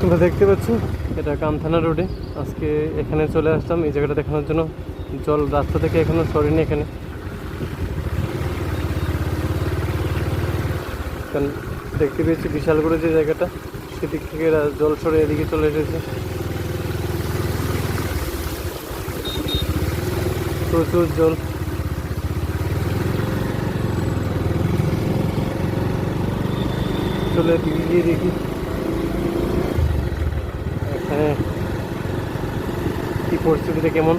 তোমরা দেখতে পাচ্ছ, এটা কামথানা রোডে। আজকে এখানে চলে আসলাম, এই জায়গাটা দেখানোর জন্য। জল রাস্তা থেকে এখনও সরেনি এখানে। দেখতে পেয়েছি বিশাল করে যে জায়গাটা, সেদিক থেকে জল সরে এদিকে চলে এসেছে। প্রচুর জল। চলে দিকে গিয়ে দেখি এখানে কি পরিস্থিতিটা কেমন?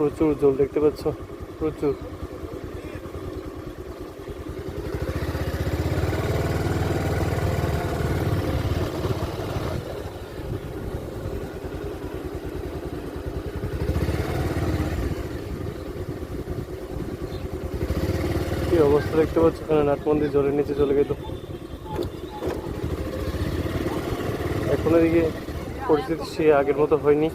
প্রচুর জল দেখতে পাচ্ছ, প্রচুর। কি অবস্থা দেখতে পাচ্ছ? এখানে নাট মন্দির, জলের নিচে চলে গেল। এখন এদিকে পরিস্থিতি সে আগের মতো হয়নি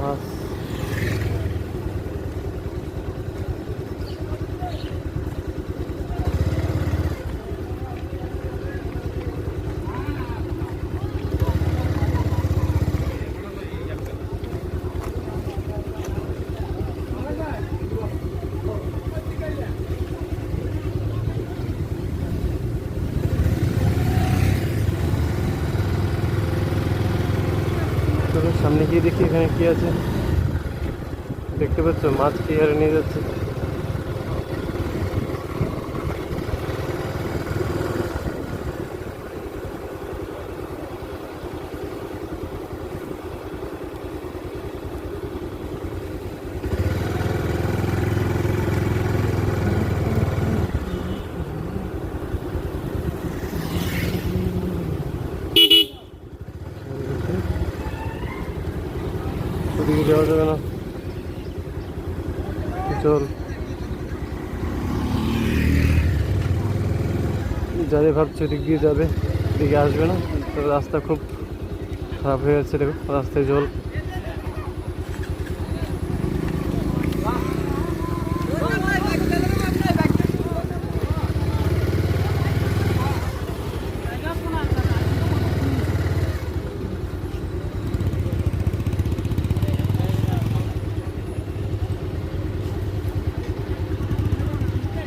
মাছ চলো সামনে গিয়ে দেখি এখানে কি আছে। দেখতে পাচ্ছ মাছ কি হারে নিয়ে যাচ্ছে। ওদিকে যাওয়া যাবে না। চল। যাবে, ভাবছে ওদিক দিয়ে যাবে। এদিকে আসবে না। রাস্তা খুব খারাপ হয়ে যাচ্ছে, দেখো। রাস্তায় জল।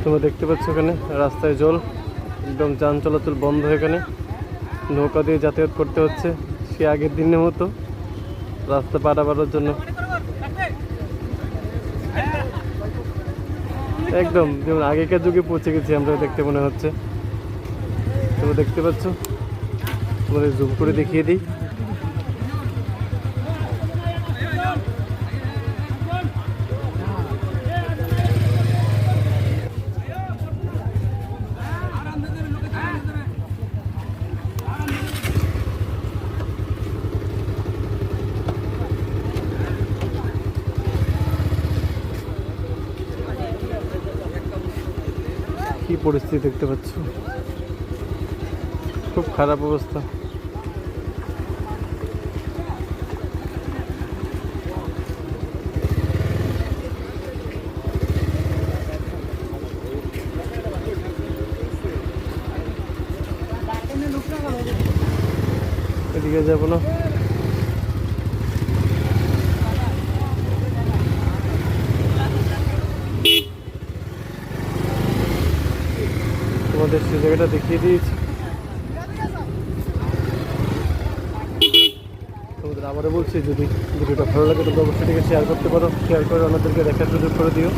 তোমরা দেখতে পাচ্ছ এখানে রাস্তায় জল, একদম যান চলাচল বন্ধ এখানে। নৌকা দিয়ে যাতায়াত করতে হচ্ছে, সে আগের দিনের মতো। রাস্তা পারাবারের জন্য। একদম, যেমন আগেকার যুগে পৌঁছে গেছি আমরা, দেখতে মনে হচ্ছে। তোমরা দেখতে পাচ্ছ? তোমাদের জুম করে দেখিয়ে দিই। কি পরিস্থিতি দেখতে পাচ্ছ? খুব খারাপ অবস্থা। এদিকে যাব না তোমাদের সে জায়গাটা দেখিয়ে দিয়েছি তোমাদের আবারও বলছি যদি ভিডিওটা ভালো লাগে তোমরা অবশ্যই থেকে শেয়ার করতে পারো শেয়ার করে অন্যদেরকে দেখার সুযোগ করে দিও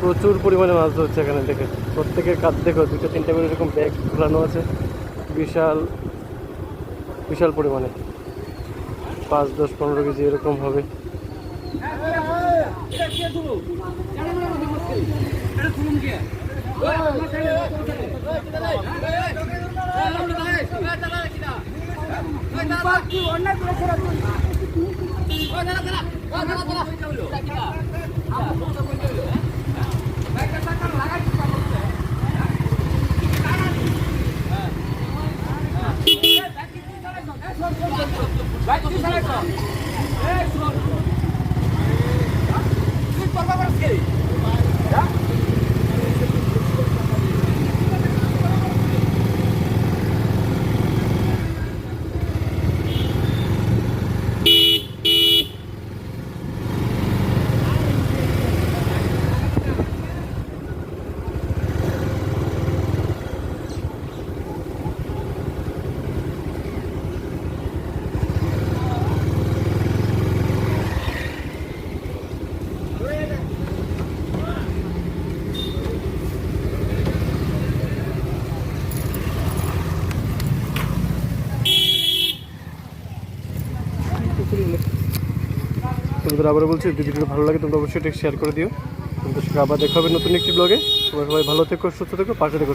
প্রচুর পরিমাণে মাছ ধরছে এখানে দেখে প্রত্যেকের কাজ দেখো দুটো তিনটা করে এরকম ব্যাগ ঝুলানো আছে বিশাল বিশাল পরিমাণে পাঁচ দশ পনেরো কেজি এরকম হবে অন্যায় তোমাদের আবারও বলছি, যদি ভালো লাগে, তোমরা অবশ্যই শেয়ার করে দিও। তোমাদের সঙ্গে আবার দেখা হবে নতুন একটি ব্লগে সবাই সবাই ভালো থেকো, সুস্থ থেকো, পাশে থেকো।